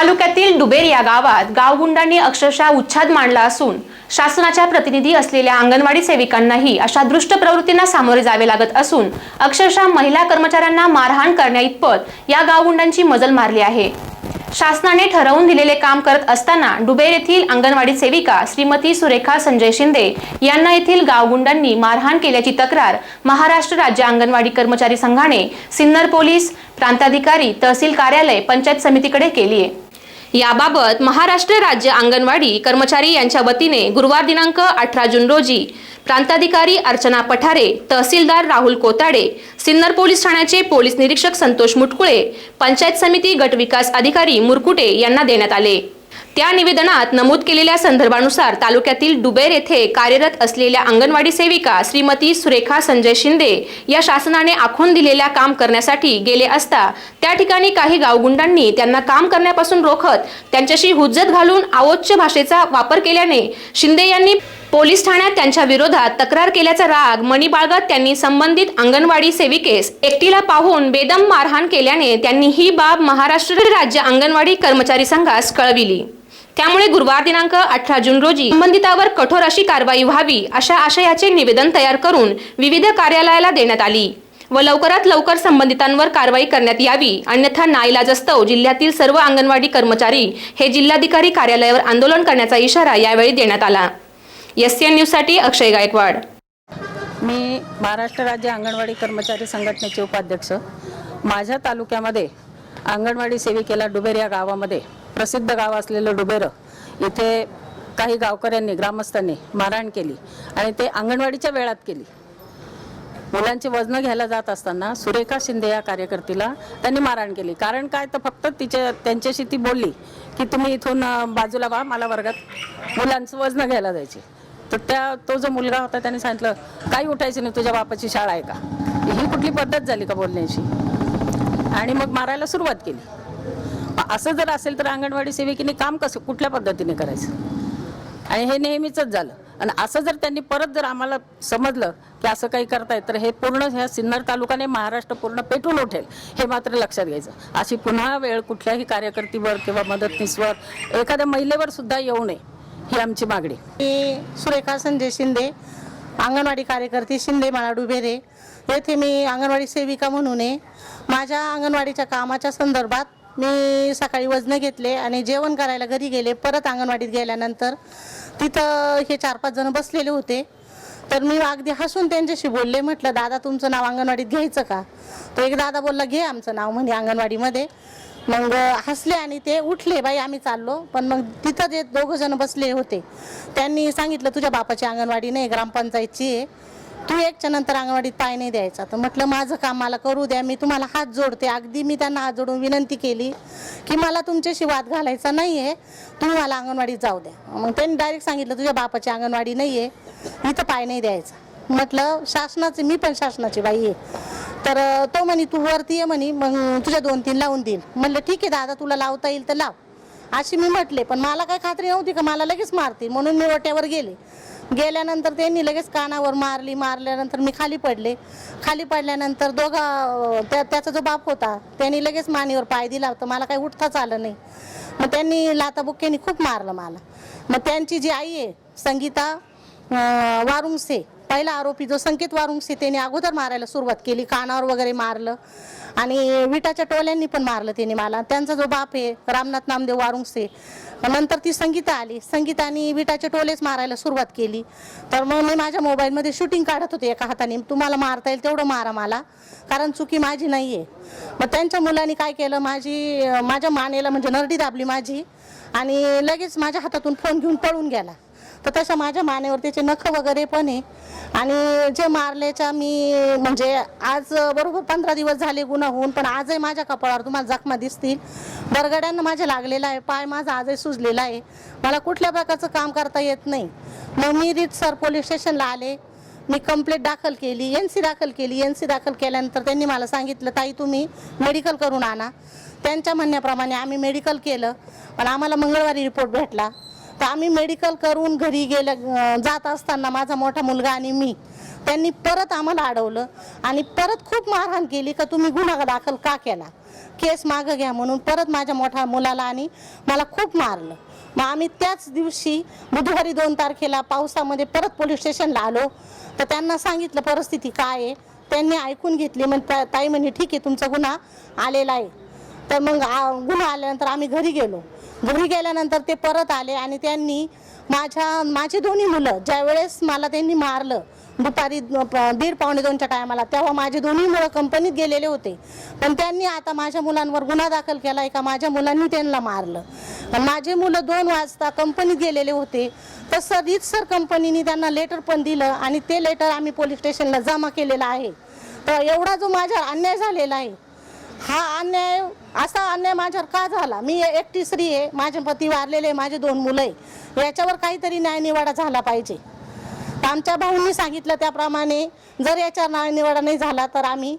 तालुक्यातील डुबेर या गावात गावगुंडांनी अक्षरशः उच्छाद मांडला असून शासनाच्या प्रतिनिधी असलेल्या अंगणवाडी सेविकांनाही अशा दृष्ट प्रवृत्तींना सामोरे जावे लागत असून अक्षरशः महिला कर्मचाऱ्यांना मारहाण करण्याइतपत या गावगुंडांची मजल मारली आहे. शासनाने ठरवून दिलेले काम करत असताना डुबेर येथील अंगणवाडी सेविका श्रीमती सुरेखा संजय शिंदे यांना येथील गावगुंडांनी मारहाण केल्याची तक्रार महाराष्ट्र राज्य अंगणवाडी कर्मचारी संघाने सिन्नर पोलीस प्रांताधिकारी तहसील कार्यालय पंचायत समितीकडे केली आहे याबाबत महाराष्ट्र राज्य अंगणवाडी कर्मचारी यांच्या वतीने गुरुवार दिनांक अठरा जून रोजी प्रांताधिकारी अर्चना पठारे तहसीलदार राहुल कोताडे सिन्नर पोलीस ठाण्याचे पोलीस निरीक्षक संतोष मुटकुळे पंचायत समिती गट विकास अधिकारी मुरकुटे यांना देण्यात आले. त्या निवेदनात नमूद केलेल्या संदर्भानुसार तालुक्यातील डुबेर येथे कार्यरत असलेल्या अंगणवाडी सेविका श्रीमती सुरेखा संजय शिंदे या शासनाने आखून दिलेल्या काम करण्यासाठी गेले असता त्या ठिकाणी काही गावगुंडांनी त्यांना काम करण्यापासून रोखत त्यांच्याशी हुज्जत घालून आवोच्च भाषेचा वापर केल्याने शिंदे यांनी पोलीस ठाण्यात त्यांच्या विरोधात तक्रार केल्याचा राग मणी बाळगत त्यांनी संबंधित अंगणवाडी सेविकेस एकटीला पाहून बेदम मारहाण केल्याने त्यांनी ही बाब महाराष्ट्र राज्य अंगणवाडी कर्मचारी संघास कळविली. त्यामुळे गुरुवार दिनांक अठरा जून रोजी संबंधितावर कठोर अशी कारवाई व्हावी अशा आशयाचे निवेदन तयार करून विविध कार्यालयाला देण्यात आली व लवकरात लवकर संबंधितांवर कारवाई करण्यात यावी अन्यथा नाईलाजस्तव जिल्ह्यातील सर्व अंगणवाडी कर्मचारी हे जिल्हाधिकारी कार्यालयावर आंदोलन करण्याचा इशारा यावेळी देण्यात आला. एस एन न्यूजसाठी अक्षय गायकवाड. मी महाराष्ट्र राज्य अंगणवाडी कर्मचारी संघटनेचे उपाध्यक्ष. माझ्या तालुक्यामध्ये अंगणवाडी सेविकेला डुबेर या गावामध्ये प्रसिद्ध गाव असलेलं डुबेरं इथे काही गावकऱ्यांनी ग्रामस्थांनी मारहाण केली आणि ते अंगणवाडीच्या वेळात केली. मुलांची वजनं घ्यायला जात असताना सुरेखा शिंदे या कार्यकर्तीला त्यांनी मारहाण केली. कारण काय? तर फक्त तिच्या त्यांच्याशी ती बोलली की तुम्ही इथून बाजूला वा मला वर्गात मुलांचं वजनं घ्यायला जायचे तर त्या तो जो मुलगा होता त्याने सांगितलं काही उठायचं नाही तुझ्या बापाची शाळा आहे का? ही कुठली पद्धत झाली का बोलण्याची? आणि मग मारायला सुरुवात केली. असं जर असेल तर अंगणवाडी सेविकेने काम कसं कुठल्या पद्धतीने करायचं? आणि हे नेहमीचंच झालं. आणि असं जर त्यांनी परत जर आम्हाला समजलं की असं काही करतायत तर हे पूर्ण ह्या सिन्नर तालुकाने महाराष्ट्र पूर्ण पेटून उठेल हे मात्र लक्षात घ्यायचं. अशी पुन्हा वेळ कुठल्याही कार्यकर्तीवर किंवा मदतनीसवर एखाद्या महिलेवर सुद्धा येऊ नये. ही आमची मागणी. मी सुरेखा संजय शिंदे अंगणवाडी कार्यकर्ते शिंदे माळा डुबेरे येथे मी अंगणवाडी सेविका म्हणून आहे. माझ्या अंगणवाडीच्या कामाच्या संदर्भात मी सकाळी वजनं घेतले आणि जेवण करायला घरी गेले. परत अंगणवाडीत गेल्यानंतर तिथं हे चार पाच जण बसलेले होते. तर मी अगदी हसून त्यांच्याशी बोलले. म्हटलं दादा तुमचं नाव अंगणवाडीत घ्यायचं का? तो एक दादा बोलला घे आमचं नाव म्हणे अंगणवाडीमध्ये. मग हसले आणि ते उठले बाई आम्ही चाललो. पण मग तिथं जे दोघं जण बसले होते त्यांनी सांगितलं तुझ्या बापाची अंगणवाडी नाही ग्रामपंचायतची आहे. तू एकच्या नंतर अंगणवाडीत पाय नाही द्यायचा. तर म्हटलं माझं काम मला करू द्या मी तुम्हाला हात जोडते. अगदी मी त्यांना हात जोडून विनंती केली की मला तुमच्याशी वाद घालायचा नाही आहे तुम्ही मला अंगणवाडीत जाऊ द्या. मग त्यांनी डायरेक्ट सांगितलं तुझ्या बापाची अंगणवाडी नाही आहे इथं पाय नाही द्यायचा. म्हटलं शासनाचे मी पण शासनाची बाई आहे. तर तो म्हणे तू वरती ये म्हणे मग तुझ्या दोन तीन लावून देईल म्हणलं ठीक आहे दादा तुला लावता येईल तर लाव. अशी मी म्हटले पण मला काय खात्री नव्हती का मला लगेच मारतील. म्हणून मी ओट्यावर गेले. गेल्यानंतर त्यांनी लगेच कानावर मारली मारल्यानंतर मी खाली पडले. खाली पडल्यानंतर दोघा त्या त्याचा जो बाप होता त्यांनी लगेच मानेवर पाय दिला तर मला काही उठताच आलं नाही. मग त्यांनी लाताबुक्क्यांनी खूप मारलं मला. मग त्यांची जी आई आहे संगीता वारुंगसे पहिला आरोपी जो संकेत वारुंगसे त्याने अगोदर मारायला सुरुवात केली कानावर वगैरे मारलं. आणि विटाच्या टोल्यांनी पण मारलं त्याने मला. त्यांचा जो बाप आहे रामनाथ नामदेव वारुंगसे नंतर ती संगीता आली. संगीताने विटाचे टोलेच मारायला सुरुवात केली. तर मग मी माझ्या मोबाईलमध्ये शूटिंग काढत होते एका हाताने. तुम्हाला मारता येईल तेवढं मारा मला कारण चुकी माझी नाही आहे मग त्यांच्या मुलांनी काय केलं माझी माझ्या मानेला म्हणजे नरडी दाबली माझी आणि लगेच माझ्या हातातून फोन घेऊन पळून गेला. तर तशा माझ्या मानेवर त्याचे नख वगैरे पण आहे. आणि जे मारल्याच्या मी म्हणजे आज बरोबर पंधरा दिवस झाले गुन्हा होऊन पण आजही माझ्या कपाळावर तुम्हाला जखमा दिसतील. बरगड्यांना माझ्या लागलेला आहे पाय माझा आजही सुजलेला आहे. मला कुठल्या प्रकारचं काम करता येत नाही. मग मी रीतसर पोलीस स्टेशनला आले. मी कंप्लेंट दाखल केली एन सी दाखल केली. एन सी दाखल केल्यानंतर त्यांनी मला सांगितलं ताई तुम्ही मेडिकल करून आणा. त्यांच्या म्हणण्याप्रमाणे आम्ही मेडिकल केलं. पण आम्हाला मंगळवारी रिपोर्ट भेटला. तर आम्ही मेडिकल करून घरी गेलं जात असताना माझा मोठा मुलगा आणि मी त्यांनी परत आम्हाला अडवलं आणि परत खूप मारहाण केली का तुम्ही गुन्हा दाखल का केला? केस मागं घ्या म्हणून परत माझ्या मोठ्या मुलाला आणि मला खूप मारलं. मग आम्ही त्याच दिवशी बुधवारी दोन तारखेला पावसामध्ये परत पोलीस स्टेशनला आलो. तर त्यांना सांगितलं परिस्थिती काय आहे? त्यांनी ऐकून घेतली मग त्या- ताई म्हणे ठीक आहे तुमचा गुन्हा आलेला आहे. तर मग गुन्हा आल्यानंतर आम्ही घरी गेलो. घरी गेल्यानंतर ते परत आले आणि त्यांनी माझ्या माझी दोन्ही मुलं ज्यावेळेस मला त्यांनी मारलं दुपारी दीड पावणे दोनच्या टायमाला तेव्हा माझे दोन्ही मुलं कंपनीत गेलेले होते. पण त्यांनी आता माझ्या मुलांवर गुन्हा दाखल केला आहे का? माझ्या मुलांनी त्यांना मारलं. माझे मुलं दोन वाजता कंपनीत गेलेले होते. तसं रीतसर कंपनीने त्यांना लेटर पण दिलं आणि ते लेटर आम्ही पोलीस स्टेशनला जमा केलेलं आहे. तर एवढा जो माझ्या अन्याय झालेला आहे हा अन्याय असा अन्याय माझ्यावर का झाला? मी एकटी स्त्री आहे माझे पती वारलेले आहे, माझे दोन मुलं आहे. याच्यावर काहीतरी न्यायनिवाडा झाला पाहिजे. तर आमच्या भाऊंनी सांगितलं त्याप्रमाणे जर याच्यावर न्यायनिवाडा नाही झाला तर आम्ही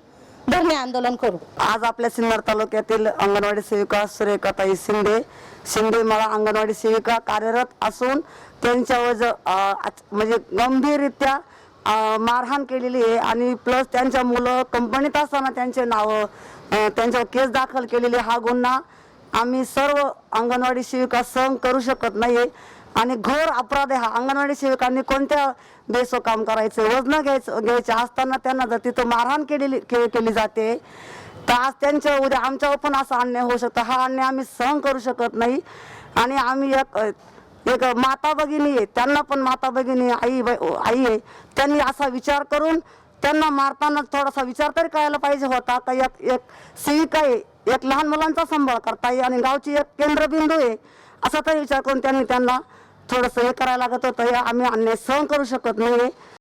धरणे आंदोलन करू. आज आपल्या सिन्नर तालुक्यातील अंगणवाडी सेविका सुरेखाताई शिंदे शिंदे मला अंगणवाडी सेविका कार्यरत असून त्यांच्यावर आज- म्हणजे गंभीररित्या मारहाण केलेली आहे आणि प्लस त्यांच्या मुलं कंपनीत असताना त्यांचे नावं त्यांच्यावर केस दाखल केलेली हा गुन्हा आम्ही सर्व अंगणवाडी सेविका सहन करू शकत नाही आणि घोर अपराध हा. अंगणवाडी सेविकांनी कोणत्या बेसो काम करायचं? वजनं घ्यायचं घ्यायचे असताना त्यांना जर तिथं मारहाण केलेली के- केली जाते तर आज त्यांच्या उद्या आमच्यावर पण असा अन्याय होऊ शकतो. हा अन्याय आम्ही सहन करू शकत नाही. आणि आम्ही एक एक माता भगिनी आहे त्यांना पण माता भगिनी आई आई आहे. त्यांनी असा विचार करून त्यांना मारताना थोडासा विचार तरी करायला पाहिजे होता. का एक एक सेविका आहे एक लहान मुलांचा सांभाळ करता येईल आणि गावची एक केंद्रबिंदू आहे असा तरी विचार करून त्यांनी त्यांना थोडंसं हे करायला लागत होतं. हे आम्ही अन्याय सहन करू शकत नाही